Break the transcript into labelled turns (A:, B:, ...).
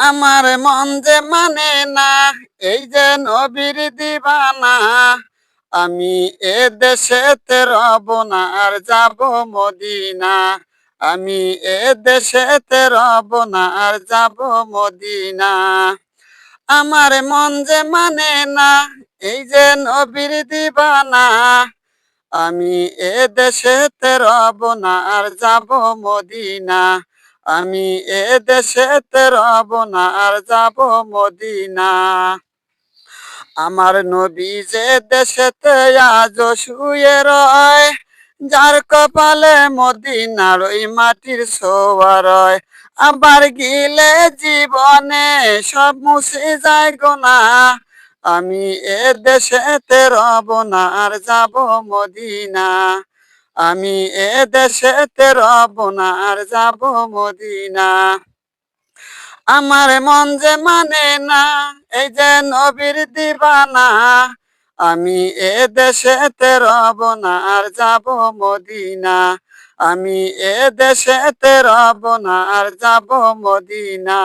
A: আমার মন যে মানে না, এই যে নবীর দিবানা, আমি এ দেশেতে রব না আর যাব মদিনা, আমি এ দেশেতে রব না আর যাব মদিনা। আমার মন যে মানে না, এই যে নবীর দিবানা, আমি এ দেশেতে রব না আর যাব মদিনা। আমি এ দেশেতে রব না, আর যাব মদিনা। আমার নবী যে দেশেতে আজ শুয়ে রয়, যার কপালে মদিনার ওই মাটির ছোয়া রয়। আবার গিলে জীবনে সব মুছে যায় গোনা, আমি এ দেশেতে রব না, আর যাব মদিনা। আমি এ দেশেতে রব আর যাব মদিনা। আমার মন যে মানে না, এই যে নবীর দিবানা। আমি এ দেশেতে রব যাব মদিনা। আমি এ দেশেতে রব যাব মদিনা।